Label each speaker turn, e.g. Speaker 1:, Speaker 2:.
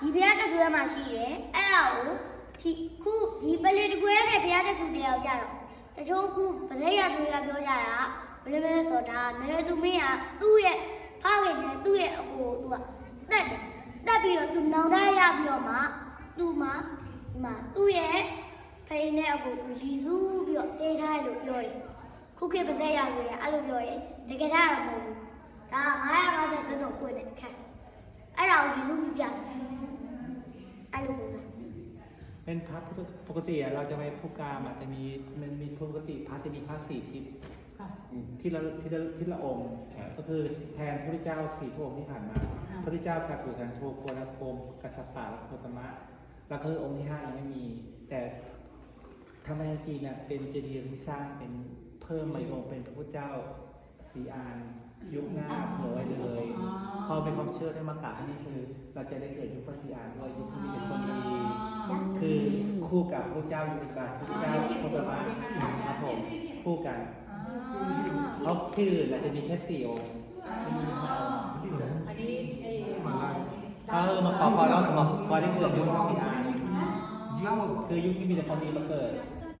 Speaker 1: ဒီဘုရားတဆူထဲမှာရှိတယ်အဲ့ဒါကိုဒီခုဒီပလီတကွဲနဲ့ဘုရားတဆူတရားကိုကြတော့တချို့ခုဗဇက်ရသူတွေကပြောကြတာဘယ်လိုလဲဆိုတော့ဒါနေသူမင်းကသူ့ရဲ့ဖခင်နဲ့သူ့ရဲ့အကိုသူကတက်တယ်တက်ပြီးတော့သူနောင်တရပြီးတော့မှသူ့မှာဒီမှာသူ့ရဲ့ဖိနဲ့အကိုသူရည်စူးပြီးတော့တေးထားတယ်လို့ပြောတယ်ခုခေတ်ဗဇက်ရသူတွေကအဲ့လိုပြောရင်တကယ်တော့မဟုတ်ဘူးဒါ950စက်တော့ကိုယ်နဲ့ခံအဲ့ဒါကိုရည်စူးပြီးပြတယ်အဲ့လိုပုံစံ
Speaker 2: เป็นพระพุทธปกติอะเราจะไปผู้กามอะจะมีมันมีปกติพระจะมีพระสี่ทิศ
Speaker 3: ค่ะ
Speaker 2: ที่ละที่ละที่ละองค์ก็คือแทนพระพุทธเจ้าสี่พระองค์ที่ผ่านมาพระพุทธเจ้ากักุสันโธโกนโคมกัสสปะและโคตมะแล้วก็คือองค์ที่ห้ายังไม่มี แต่ทำไมจีนเนี่ยเป็นเจดีย์ที่สร้างเป็นเพิ่มมาอีกองค์เป็นพระพุทธเจ้าสีอานยุคหน้าเผื่อไว้เลยเขาเป็นความเชื่อได้มากราบนี่คือ เราจะได้เกิดยุคพระสีอานด้วยยุคที่มีแต่คนดี คือคู่กับพระเจ้าอยู่ในบาทพระเจ้าพระบาทครับผมคู่กันเขาคือเราจะมีแค่สี่องค์
Speaker 3: อันนี้อ้
Speaker 2: เออมาขอพรแล้วขอพรที่เกิดยุคที่อาคือยุคที่มีแต่ความดีมาเกิด